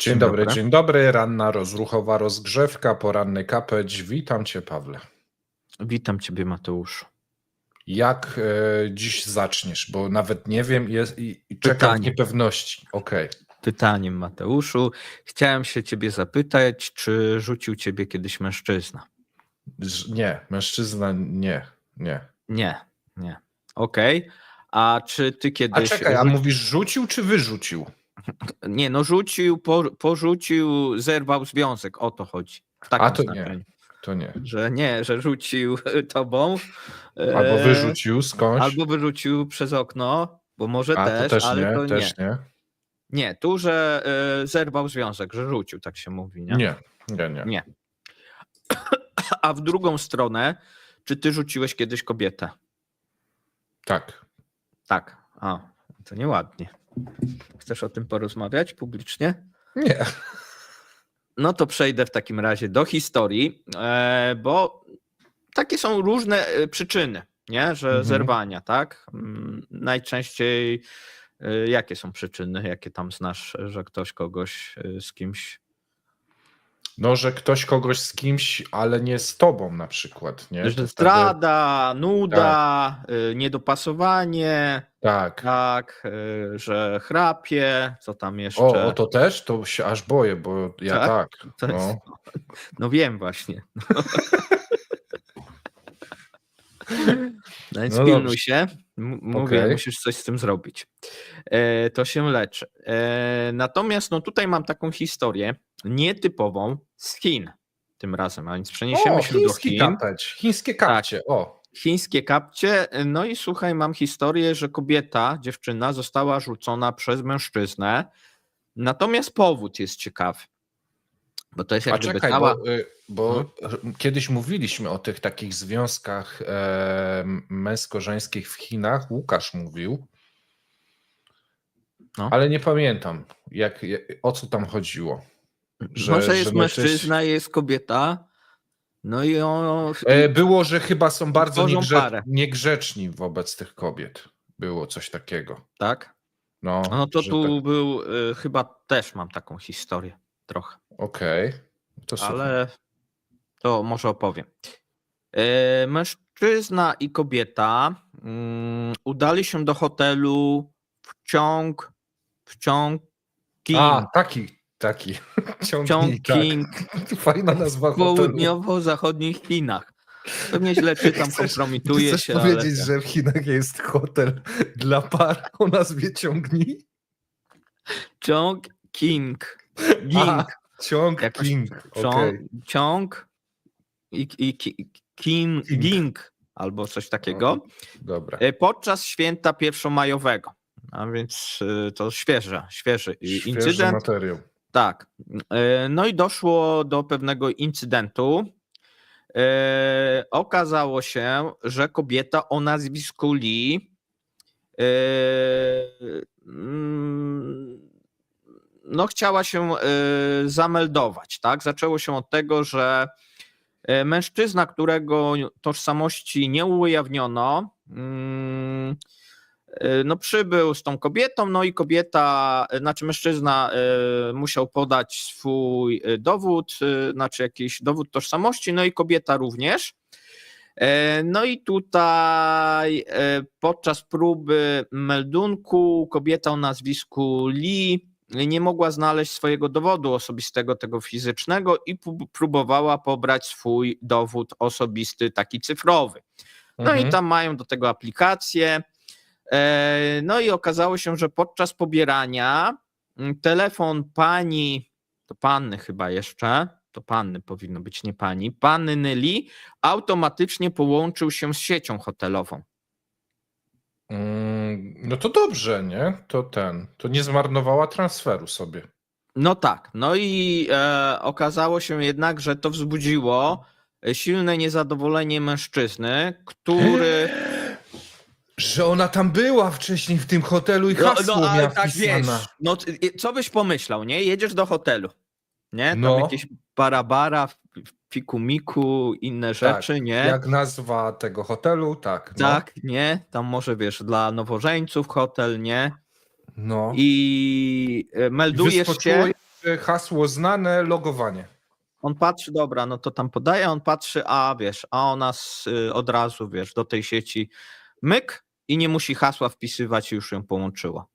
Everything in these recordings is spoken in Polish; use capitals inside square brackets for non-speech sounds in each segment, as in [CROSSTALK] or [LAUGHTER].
Dzień dobry, dzień dobry. Ranna rozruchowa rozgrzewka, poranny kapeć. Witam cię, Pawle. Witam Ciebie, Mateuszu. Jak e, dziś zaczniesz? Bo nawet nie wiem jest, i, i czekam w niepewności. Okej. Pytaniem, Mateuszu. Chciałem się Ciebie zapytać, czy rzucił Ciebie kiedyś mężczyzna? Nie, mężczyzna nie, nie. Nie, nie. Okej. A czy Ty A kiedyś. czekaj, a mówisz rzucił czy wyrzucił? Nie, no rzucił, po, porzucił, zerwał związek. O to chodzi. W takim A to nie. To nie. Że nie, że rzucił Tobą. Albo e, wyrzucił skądś. Albo wyrzucił przez okno, bo może a też, to też ale nie, to też nie. nie. Nie, tu, że e, zerwał związek, że rzucił, tak się mówi, nie? Nie, nie, nie. Nie. [CLEARS THROAT] A w drugą stronę, czy ty rzuciłeś kiedyś kobietę? Tak. Tak. A, to nieładnie. Chcesz o tym porozmawiać publicznie? Nie. No to przejdę w takim razie do historii, e, bo takie są różne e, przyczyny, nie? Że Mhm. zerwania, tak? Mm, Najczęściej e, jakie są przyczyny, jakie tam znasz, że ktoś kogoś z kimś No, że ktoś kogoś z kimś, ale nie z tobą na przykład, nie? Że wtedy- nuda, y, niedopasowanie, Tak. tak, y, że chrapie, co tam jeszcze. O, o to też? To się aż boję, bo ja Tak? tak. To jest- no. No wiem właśnie. No [LAUGHS] [LAUGHS] więc No pilnuj dobrze. się. M- Mówię, Okej. musisz coś z tym zrobić. E, to się leczy. E, natomiast no tutaj mam taką historię nietypową z Chin tym razem, a więc przeniesiemy O, się do Chin. kapeć, chińskie kapcie, o. chińskie kapcie. No i słuchaj, mam historię, że kobieta, dziewczyna została rzucona przez mężczyznę. Natomiast powód jest ciekawy. Bo to jest A jak gdyby czekaj, cała... bo, y, bo kiedyś mówiliśmy o tych takich związkach e, męsko-żeńskich w Chinach, Łukasz mówił, No. ale nie pamiętam, jak, o co tam chodziło. że- Może że jest coś- mężczyzna, jest kobieta. No i on... E, było, że chyba są bardzo niegrze, niegrzeczni wobec tych kobiet. Było coś takiego. Tak? No, No to że tu tak- był... y, chyba też mam taką historię. Trochę. Okej, to słucham. ale to może opowiem. E, Mężczyzna i kobieta mm, udali się do hotelu w ciąg w ciąg King. A, taki, taki. [LAUGHS] Ciąg, Ciąg tak. King [LAUGHS] Fajna nazwa w południowo-zachodnich Chinach. Pewnie źle czytam, [LAUGHS] Chcesz- kompromituję Chcesz się. powiedzieć, ale... że w Chinach jest hotel dla par o nazwie Ciągnij? Ciąg King. Ciąg Jakoś King. Ciąg, okej. ciąg i, i ki- King, King. Albo coś takiego. Dobra. E, podczas święta pierwszomajowego. A więc e, to świeże, świeży i- Świeży incydent. materiał. Tak. E, No i doszło do pewnego incydentu. Okazało się, że kobieta o nazwisku Lee mm, no chciała się e, zameldować, tak? Zaczęło się od tego, że e, mężczyzna, którego tożsamości nie ujawniono, mm, e, no przybył z tą kobietą, no i kobieta, znaczy mężczyzna musiał podać swój dowód, znaczy jakiś dowód tożsamości, no i kobieta również. No i tutaj podczas próby meldunku kobieta o nazwisku Lee nie mogła znaleźć swojego dowodu osobistego, tego fizycznego i prób- próbowała pobrać swój dowód osobisty, taki cyfrowy. No Mhm. i tam mają do tego aplikację. E, No i okazało się, że podczas pobierania mm, telefon pani, to panny chyba jeszcze, to panny powinno być, nie pani, panny Lee automatycznie połączył się z siecią hotelową. Mm, No to dobrze, nie? To ten. To nie zmarnowała transferu sobie. No tak, no i e, okazało się jednak, że to wzbudziło silne niezadowolenie mężczyzny, który... [GASPS] Że ona tam była wcześniej w tym hotelu i No, hasło no ale miała tak wiesz, no co byś pomyślał, nie? Jedziesz do hotelu, nie? Tam No. jakieś barabara, fikumiku, inne rzeczy, nie? Jak nazwa tego hotelu, tak. No. Tak, nie? Tam może wiesz, dla nowożeńców hotel, nie? No. I e, meldujesz się, hasło znane, logowanie. On patrzy, dobra, no to tam podaje, on patrzy, a wiesz, a ona s- y, od razu, wiesz, do tej sieci myk i nie musi hasła wpisywać i już ją połączyła.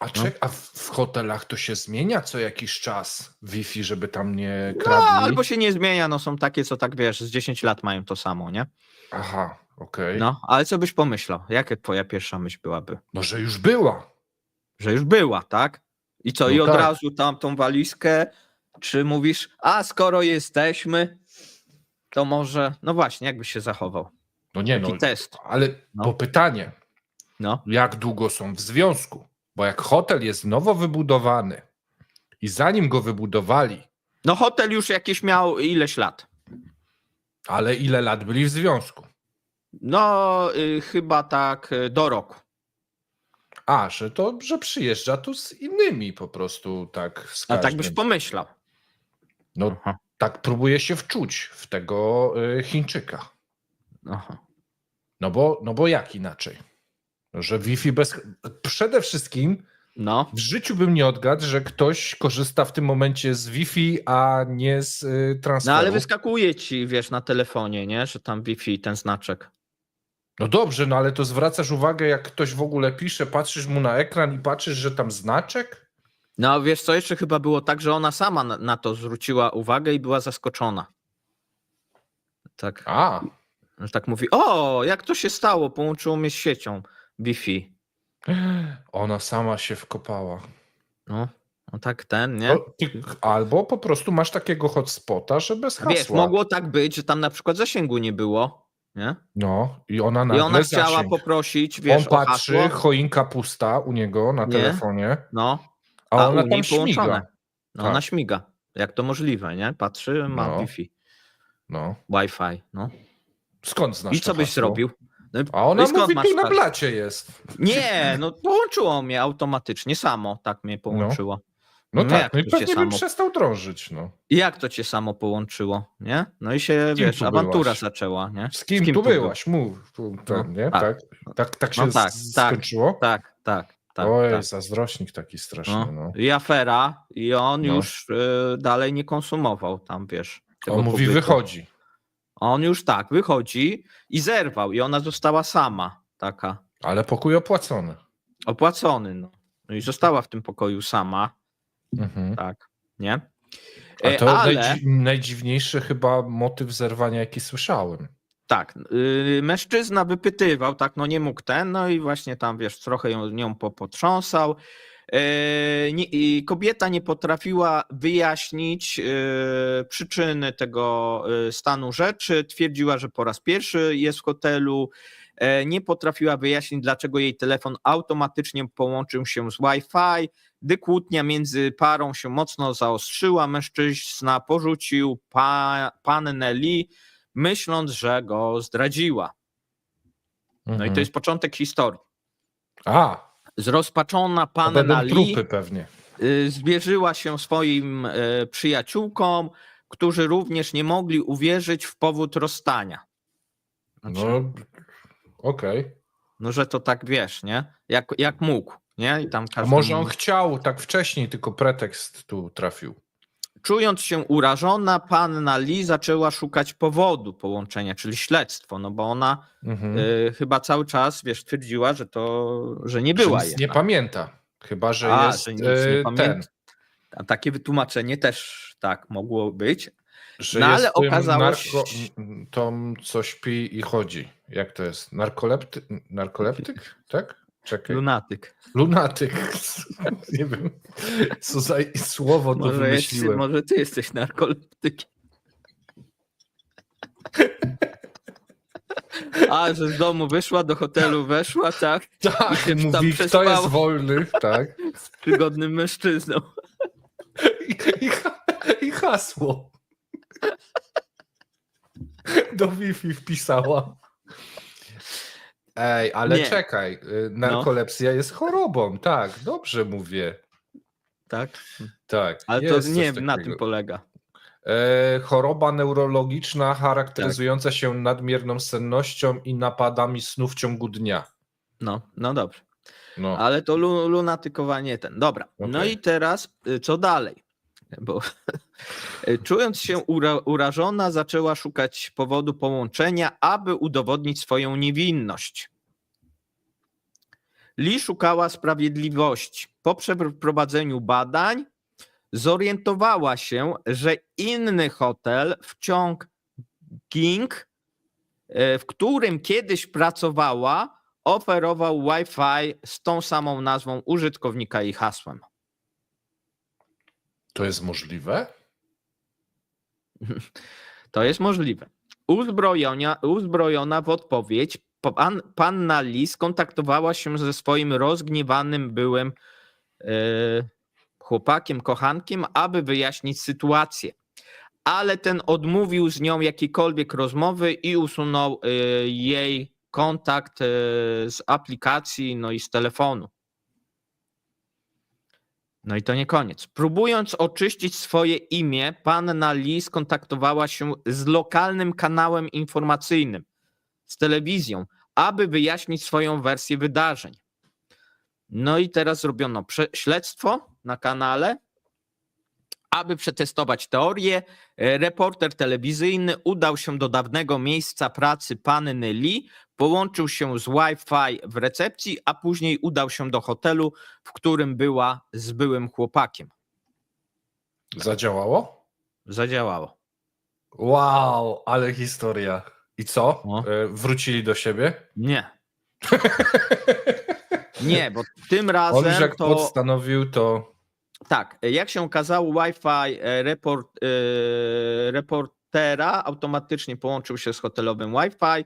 A, No. czek, a w, hotelach to się zmienia co jakiś czas Wi-Fi, żeby tam nie No, kradli? albo się nie zmienia, no są takie, co tak, wiesz, z 10 lat mają to samo, nie? Aha, okej. No, ale co byś pomyślał? Jaka twoja pierwsza myśl byłaby? No, że już była. Że już była, tak? I co, No i od tak. razu tam tą walizkę, czy mówisz, a skoro jesteśmy, to może, no właśnie, jakbyś się zachował? No nie, Taki no, test. ale No. bo pytanie, No, jak długo są w związku? Bo jak hotel jest nowo wybudowany i zanim go wybudowali, no hotel już jakieś miał ileś lat. ale ile lat byli w związku? No, y, chyba tak y, do roku. A, że to, że przyjeżdża tu z innymi po prostu tak z A tak byś pomyślał. No Aha, tak próbuję się wczuć w tego y, Chińczyka. aha. No bo, no bo jak inaczej? Że Wi-Fi bez... Przede wszystkim No, w życiu bym nie odgadł, że ktoś korzysta w tym momencie z Wi-Fi, a nie z y, transferu. no ale wyskakuje ci, wiesz, na telefonie, nie? Że tam Wi-Fi, ten znaczek. No dobrze, no ale to zwracasz uwagę, jak ktoś w ogóle pisze, patrzysz mu na ekran i patrzysz, że tam znaczek? No, wiesz co, jeszcze chyba było tak, że ona sama na, na to zwróciła uwagę i była zaskoczona. Tak, A, tak mówi, o, jak to się stało, połączyło mnie z siecią Wi-Fi. [GASPS] ona sama się wkopała. No, no tak ten, nie? No, albo po prostu masz takiego hotspota, że bez hasła. Wiesz, mogło tak być, że tam na przykład zasięgu nie było, nie? No i ona I nagle ona chciała zasięg. poprosić, wiesz, On patrzy, hasło. choinka pusta u niego na Nie. telefonie, No, a, a ona tam śmiga. No, Tak. ona śmiga. Jak to możliwe, nie? Patrzy, ma No. Wi-Fi, No. Wi-Fi, no. Skąd znasz I co byś hasło? zrobił? No, A ona skąd mówi, masz tu na blacie jest. Nie, no połączyło mnie automatycznie, samo tak mnie połączyło. No No tak, no i to pewnie bym samo- przestał drążyć, no. I jak to cię samo połączyło, nie? No i się, kim wiesz, tu awantura byłaś? zaczęła, nie? Z kim, tu był? byłaś? Mów. Tu, ten, No, nie? tak. Tak, tak, tak, się No tak, z- tak, skończyło? Tak, tak, tak. Oj, tak. zazdrośnik taki straszny, No. no. I afera, i on No. już y, dalej nie konsumował tam, wiesz. On mówi, pobytu. wychodzi. On już tak, wychodzi i zerwał, i ona została sama, taka, Ale pokój opłacony. opłacony, no. No i została w tym pokoju sama, Mhm. tak, nie? A E, to Ale, najdzi- najdziwniejszy chyba motyw zerwania, jaki słyszałem. tak, y, mężczyzna wypytywał, tak, no nie mógł ten, no i właśnie tam, wiesz, trochę ją, nią po- E, I kobieta nie potrafiła wyjaśnić e, przyczyny tego e, stanu rzeczy. Twierdziła, że po raz pierwszy jest w hotelu. Nie potrafiła wyjaśnić, dlaczego jej telefon automatycznie połączył się z Wi-Fi. Gdy kłótnia między parą się mocno zaostrzyła, mężczyzna porzucił pa, pannę Lee, myśląc, że go zdradziła. No i Mhm. to jest początek historii. A, Zrozpaczona panna trupy pewnie. y, zwierzyła się swoim y, przyjaciółkom, którzy również nie mogli uwierzyć w powód rozstania. Znaczy, no, No, okej. że to tak wiesz, nie? Jak, jak mógł, nie? I tam A może on chciał tak wcześniej, tylko pretekst tu trafił. Czując się urażona, panna Lee zaczęła szukać powodu połączenia, czyli śledztwo, no bo ona Mhm. y, chyba cały czas, wiesz, twierdziła, że to, że nie była nic nie pamięta. Chyba, że A, jest że nic nie ten, pamięta. A takie wytłumaczenie też tak mogło być. że No, ale jest okazało narko, się- Tom co śpi i chodzi. Jak to jest? Narkolepty, narkoleptyk? Tak? Czekaj. Lunatyk. Lunatyk. [LAUGHS] nie wiem, co za słowo to Może, jest, wymyśliłem. może ty jesteś narkoleptykiem. A, że z domu wyszła, do hotelu weszła, tak? Tak, się tam mówi, kto jest wolny, tak. [LAUGHS] Z przygodnym mężczyzną. I, i, i hasło. Do Wi-Fi wpisała. Ej, ale Nie. czekaj. y, Narkolepsja jest chorobą, tak, dobrze mówię. Tak? Tak. Ale jest to coś nie na takiego. tym polega. E, choroba neurologiczna charakteryzująca się nadmierną sennością i napadami snu w ciągu dnia. No, no dobrze. No. Ale to lu- lunatykowanie ten. Dobra. No Okej. i teraz y, co dalej? Bo [LAUGHS] czując się ura- urażona, zaczęła szukać powodu połączenia, aby udowodnić swoją niewinność. Lee szukała sprawiedliwości. Po przeprowadzeniu badań zorientowała się, że inny hotel w Chongqing, e, w którym kiedyś pracowała, oferował Wi-Fi z tą samą nazwą użytkownika i hasłem. To jest możliwe? [LAUGHS] To jest możliwe. Uzbrojona, uzbrojona w odpowiedź, pan, panna Lee skontaktowała się ze swoim rozgniewanym byłym e, chłopakiem, kochankiem, aby wyjaśnić sytuację. Ale ten odmówił z nią jakiejkolwiek rozmowy i usunął e, jej kontakt e, z aplikacji, no i z telefonu. No i to nie koniec. Próbując oczyścić swoje imię, panna Lee skontaktowała się z lokalnym kanałem informacyjnym, z telewizją, aby wyjaśnić swoją wersję wydarzeń. No i teraz zrobiono śledztwo na kanale, aby przetestować teorię. e, Reporter telewizyjny udał się do dawnego miejsca pracy panny Lee, połączył się z Wi-Fi w recepcji, a później udał się do hotelu, w którym była z byłym chłopakiem. Zadziałało? Zadziałało. Wow, ale historia. I co? No. E, Wrócili do siebie? Nie. [LAUGHS] Nie, bo tym On razem już jak to postanowił, to tak, jak się okazało, Wi-Fi e, report, e, reportera automatycznie połączył się z hotelowym Wi-Fi,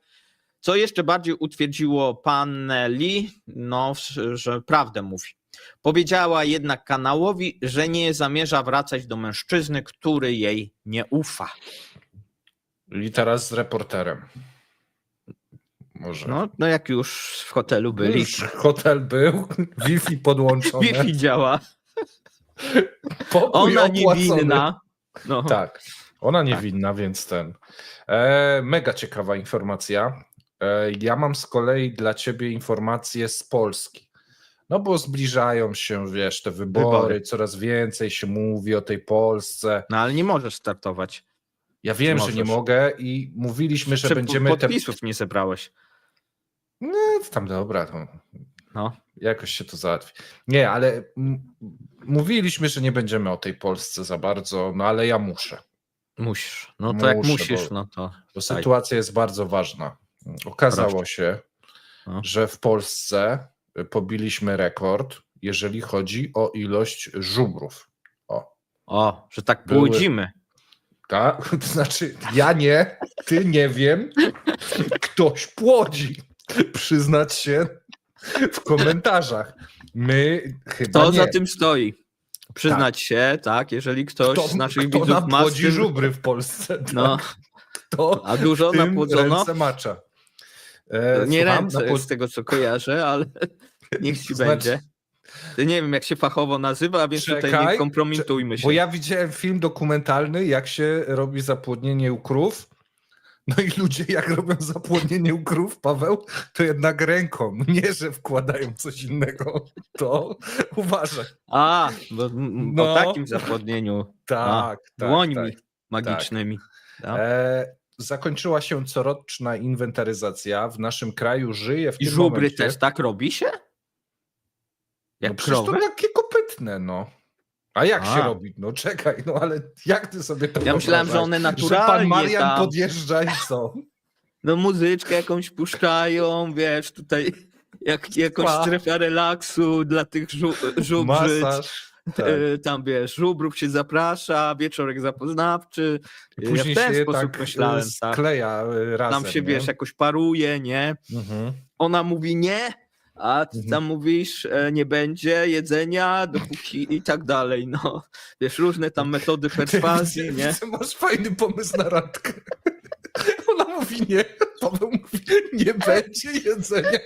co jeszcze bardziej utwierdziło pannę Lee, no, że prawdę mówi. Powiedziała jednak kanałowi, że nie zamierza wracać do mężczyzny, który jej nie ufa. i teraz z reporterem. Może. No, no jak już w hotelu byli. Już hotel był, [LAUGHS] Wi-Fi podłączone, Wi-Fi działa. Pokój Ona opłacony. niewinna. No. Tak, ona niewinna, więc ten. E, mega ciekawa informacja. E, ja mam z kolei dla ciebie informacje z Polski. No bo zbliżają się, wiesz, te wybory, Wybory. coraz więcej się mówi o tej Polsce. no ale nie możesz startować. Ja wiem, że nie mogę i mówiliśmy, że Czy będziemy te... podpisów nie zebrałeś. No, tam dobra, to No. jakoś się to załatwi. Nie, ale mówiliśmy, że nie będziemy o tej Polsce za bardzo, no ale ja muszę. Musisz. No to jak Muszę, musisz, bo- no to. Bo sytuacja jest bardzo ważna. Okazało Proszę. się, No. że w Polsce pobiliśmy rekord, jeżeli chodzi o ilość żubrów. O, O, że tak Były- płodzimy. tak? [LAUGHS] To znaczy, ja nie, ty nie wiem, ktoś płodzi. Przyznać się w komentarzach. My chyba Kto nie. za tym stoi? Przyznać się, tak, jeżeli ktoś kto, z naszych kto widzów ma tym, żubry w Polsce? Tak? No, Kto a dużo tym napłodzono? ręce macza? E, Nie słucham? ręce, Napłod- z tego co kojarzę, ale [LAUGHS] niech ci Znaczy- będzie. Nie wiem, jak się fachowo nazywa, więc tutaj Czekaj, nie kompromitujmy się. Bo ja widziałem film dokumentalny, jak się robi zapłodnienie u krów. No i ludzie, jak robią zapłodnienie u krów, Paweł, to jednak ręką, nie że wkładają coś innego. To uważaj. A, bo No. o takim zapłodnieniu Tak, tak. dłońmi tak. magicznymi. tak. E, zakończyła się coroczna inwentaryzacja. W naszym kraju żyje w I żubry momencie... też tak robi się? Jak no przecież to krowy? takie kopytne, no. A jak A. się robi? No czekaj, no ale jak ty sobie to Ja myślałem, że wyobrażasz? one Że pan naturalnie Marian tam, podjeżdża i co? no muzyczkę jakąś puszczają, wiesz, tutaj jak, jakąś Pa. strefę relaksu dla tych żu, żubrzyc. Masaż. Tak. E, Tam wiesz, żubrów się zaprasza, wieczorek zapoznawczy. I ja później w ten się sposób tak myślałem, tak. skleja e, razem. Tam się nie? wiesz, jakoś paruje, nie? Mhm. Ona mówi nie, a ty Mhm. tam mówisz e, nie będzie jedzenia, dopóki i tak dalej. No, wiesz, różne tam metody [LAUGHS] perswazji, nie? Masz fajny pomysł na randkę. [LAUGHS] Ona mówi nie, Paweł mówi nie będzie jedzenia,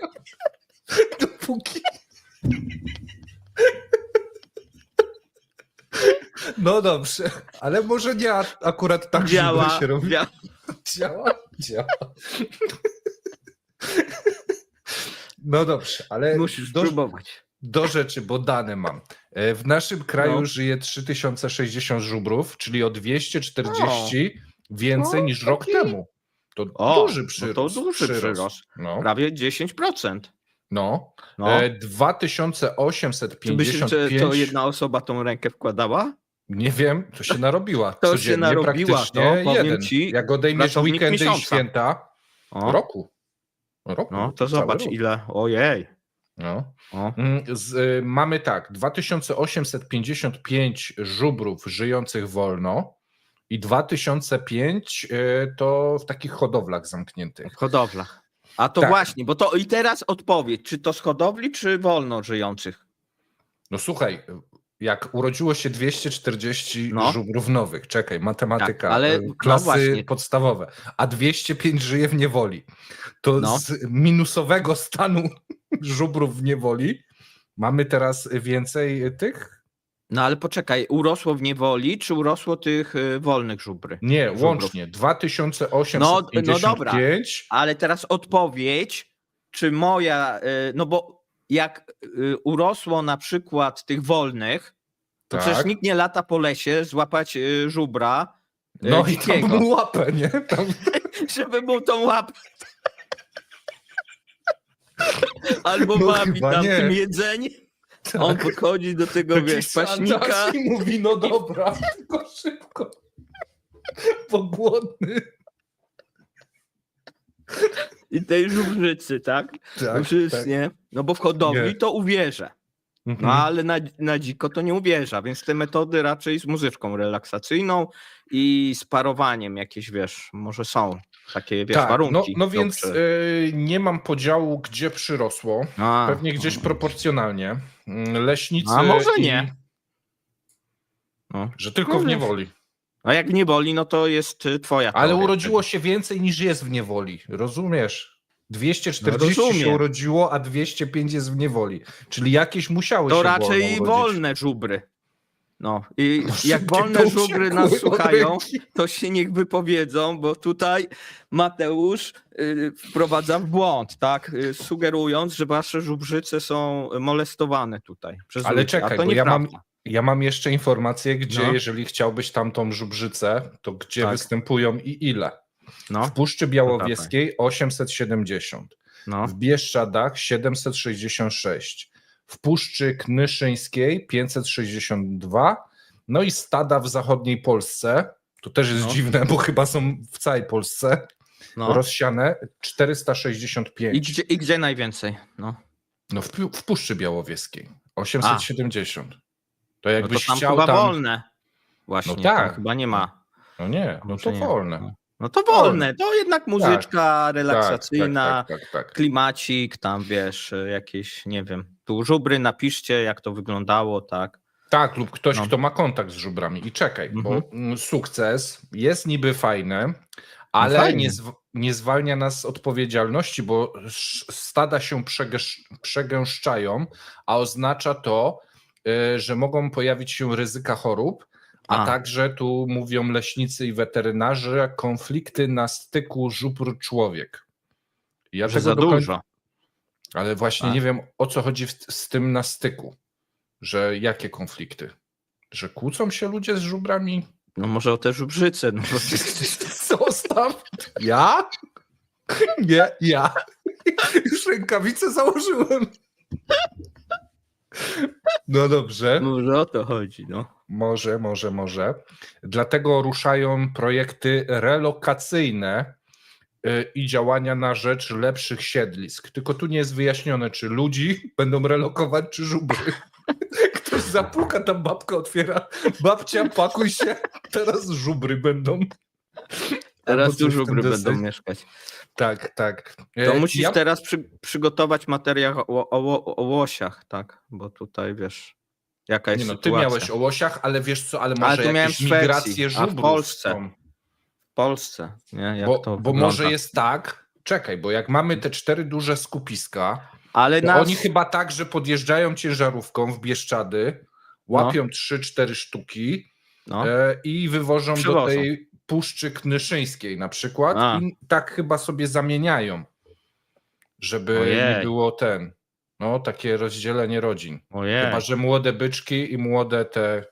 [LAUGHS] dopóki... No dobrze, ale może nie akurat tak Działa, się robi. działa. Działa? Działa. No dobrze, ale Musisz do, spróbować. do rzeczy, bo dane mam. E, W naszym kraju No. żyje 3060 żubrów, czyli o 240 więcej O, niż rok taki- temu. To O, duży przyrost. No to duży przyrost. No, Prawie 10%. no. No. E, Czy myślisz, 2855. że to jedna osoba tą rękę wkładała? Nie wiem, to się narobiła. [LAUGHS] To się Codziennie narobiła, praktycznie to powiem jeden. ci, Jak odejmiesz weekendy i miesiąca. święta, O, roku. Roku. no to zobacz rok. ile. Ojej. No. O. Mm, Z, y, mamy tak, 2855 żubrów żyjących wolno i 2005 y, to w takich hodowlach zamkniętych. W hodowlach. A to Tak. właśnie, bo to i teraz odpowiedź, czy to z hodowli, czy wolno żyjących? No słuchaj, jak urodziło się 240 No. żubrów nowych, czekaj, matematyka, Tak, ale y, no klasy właśnie. podstawowe, a 205 żyje w niewoli, to No. z minusowego stanu [LAUGHS] żubrów w niewoli mamy teraz więcej tych? No ale poczekaj, urosło w niewoli, czy urosło tych y, wolnych żubry? Nie, Żubrów. łącznie 2855. No- no dobra. Ale teraz odpowiedź, czy moja, y, no bo jak y, urosło na przykład tych wolnych, to Tak. przecież nikt nie lata po lesie złapać y, żubra, y, No i tam dzikiego, mu łapę, nie? Tam... [LAUGHS] żeby mu tą łapę [LAUGHS] Albo No bawi tam nie. tym jedzenie. On Tak. podchodzi do tego, Taki wiesz, paśnika I mówi, no dobra, [LAUGHS] tylko szybko. Bo głodny. [LAUGHS] i tej żubrzycy, tak? Tak, Żubrzycznie. No bo w hodowli Nie. to uwierzę. No Mhm. ale na, na dziko to nie uwierza, więc te metody raczej z muzyczką relaksacyjną i z parowaniem jakieś, wiesz, może są takie, wiesz, Tak, no, warunki. no więc dobrze. y, nie mam podziału, gdzie przyrosło. A, Pewnie gdzieś no. proporcjonalnie. Mm, Leśnicy. A może i- nie. No. Że tylko No w niewoli. A jak nie boli, no to jest y, twoja Ale teoria urodziło się więcej niż jest w niewoli. Rozumiesz? 240 No się rozumiem. urodziło, a 205 jest w niewoli. Czyli jakieś musiały To się raczej wolno urodzić. wolne żubry. No i jak Szybkie wolne żubry uciekły nas od słuchają, ręki. to się niech wypowiedzą, bo tutaj Mateusz y, wprowadza w błąd, tak? Y, sugerując, że wasze żubrzyce są molestowane tutaj przez Ale ludzi, czekaj, a to bo ja mam- nieprawda. Ja mam jeszcze informację, gdzie, No. jeżeli chciałbyś tamtą żubrzycę, to gdzie Tak. występują i ile? No, W Puszczy Białowieskiej 870, no. w Bieszczadach 766, w Puszczy Knyszyńskiej 562, no i stada w zachodniej Polsce, to też jest No. dziwne, bo chyba są w całej Polsce, no. rozsiane I, 465. gdzie, I gdzie najwięcej? No. No w, w Puszczy Białowieskiej 870. To no jakbyś to tam chyba tam... wolne. Właśnie, No tak. chyba nie ma. No nie, no to wolne. No. No to wolne, to jednak muzyczka Tak, relaksacyjna, Tak, tak, tak, tak. klimacik, tam wiesz, jakieś, nie wiem, tu żubry napiszcie, jak to wyglądało, tak. Tak, lub ktoś, No. kto ma kontakt z żubrami. I czekaj, bo Mhm. mm, sukces jest niby fajny, ale No fajnie. nie, zw- nie zwalnia nas z odpowiedzialności, bo stada się przegęsz- przegęszczają, a oznacza to, że mogą pojawić się ryzyka chorób, a, A. także tu mówią leśnicy i weterynarze, konflikty na styku żubr-człowiek. Ja Że za końca- dużo. Ale właśnie A. nie wiem, o co chodzi w, z tym na styku. Że jakie konflikty? Że kłócą się ludzie z żubrami? No może o te żubrzyce, no bo Zostaw. Ja? Nie, ja. Już rękawice założyłem. No dobrze. może o to chodzi, no. Może, może, może. Dlatego ruszają projekty relokacyjne y, i działania na rzecz lepszych siedlisk. Tylko tu nie jest wyjaśnione, czy ludzi będą relokować, czy żubry. [LAUGHS] Ktoś zapuka, tam babka otwiera. Babcia, pakuj się, teraz żubry będą. Teraz tym żubry będą mieszkać. Tak, tak. To E, musisz ja- teraz przy, przygotować materiał o, o, o łosiach, tak, bo tutaj wiesz, jaka jest Nie no, ty sytuacja. miałeś o łosiach, ale wiesz co, ale Ale może miałem jakieś Szwecji, migracje a w żubrów Polsce. są. W Polsce, nie? Jak Bo, to bo może jest tak, czekaj, bo jak mamy te cztery duże skupiska, Ale nas... oni chyba tak, że podjeżdżają ciężarówką w Bieszczady, łapią trzy, cztery sztuki no. e, i wywożą do Przywożą. tej Puszczy Knyszyńskiej na przykład A. i tak chyba sobie zamieniają. żeby Ojej. nie było ten, no takie rozdzielenie rodzin. Ojej. Chyba, że młode byczki i młode te e,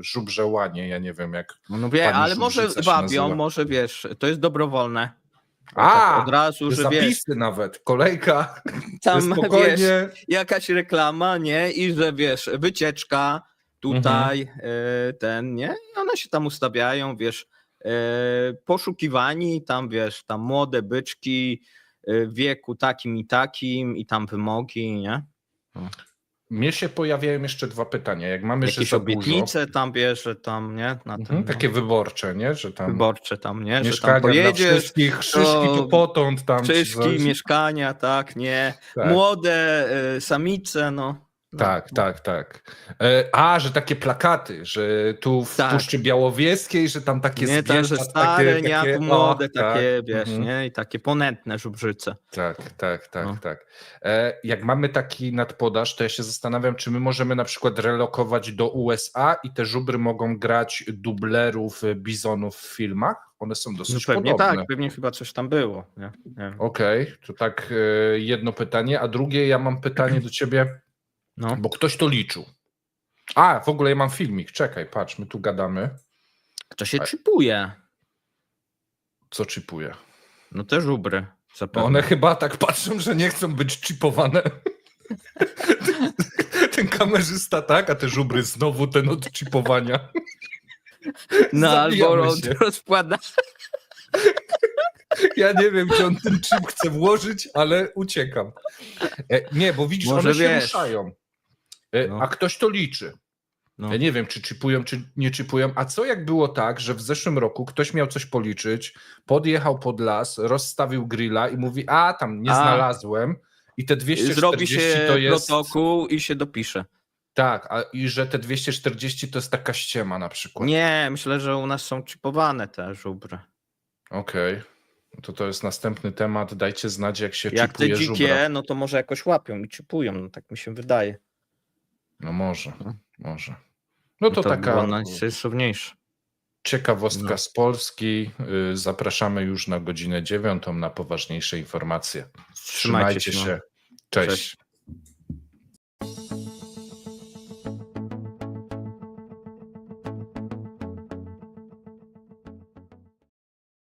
żubrze łanie, ja nie wiem jak. No wie, pani ale może wabią, może wiesz, to jest dobrowolne. A, tak od razu, że wiesz, Zapisy nawet, kolejka, [LAUGHS] tam wiesz, spokojnie. jakaś reklama, nie? I że wiesz, wycieczka tutaj, e, ten, nie? I one się tam ustawiają, wiesz, poszukiwani, tam wiesz, tam młode byczki e, w wieku takim i takim i tam wymogi, nie? Mnie się pojawiają jeszcze dwa pytania. Jak mamy, że Jakieś dużo, obietnice tam, wiesz, że tam, nie? Na tym, mhm, no, takie wyborcze, nie? Że tam wyborcze tam, nie? Że tam mieszkania dla pojedziesz, wszystkich, to potąd tam. Krzyżki, mieszkania, tak, nie? Tak. Młode e, samice, no. No. Tak, tak, tak. E, A, że takie plakaty, że tu w Tak. Puszczy Białowieskiej, że tam takie Nie że stare, takie, nie, a takie, młode, takie, tak, wiesz, nie? I takie ponętne żubrzyce. Tak, tak, tak, No. tak. E, jak mamy taki nadpodaż, to ja się zastanawiam, czy my możemy na przykład relokować do USA i te żubry mogą grać dublerów e, bizonów w filmach? One są No dosyć pewnie podobne. tak, pewnie chyba coś tam było. Okej, to tak jedno pytanie, a drugie ja mam pytanie [CLEARS THROAT] do ciebie, No. bo ktoś to liczył. A, w ogóle ja mam filmik, czekaj, patrz, my tu gadamy. To się czypuje. Co chipuje? No te żubry. Zapewne. one chyba tak patrzą, że nie chcą być chipowane. [LAUGHS] Ten kamerzysta tak, a te żubry znowu ten od chipowania. [LAUGHS] no albo zabijamy roz, się. rozkłada. Ja nie wiem, czy on ten chip chce włożyć, ale uciekam. E, nie, bo widzisz, Może one się wiesz. ruszają. E, No. A ktoś to liczy. No. Ja nie wiem, czy chipują, czy nie chipują. A co jak było tak, że w zeszłym roku ktoś miał coś policzyć, podjechał pod las, rozstawił grilla i mówi, a tam nie A. znalazłem i te 240 Zrobi się to jest... protokół i się dopisze. Tak, a i że te 240 to jest taka ściema na przykład. Nie, myślę, że u nas są chipowane te żubry. Okej. To to jest następny temat. Dajcie znać, jak się Jak te chipuje dzikie, żubra. no to może jakoś łapią i chipują, no tak mi się wydaje. No może, No. może. No to, by taka było najsensowniejsze. ciekawostka No. z Polski. Y, Zapraszamy już na godzinę dziewiątą na poważniejsze informacje. Trzymajcie się. no. Cześć. Cześć.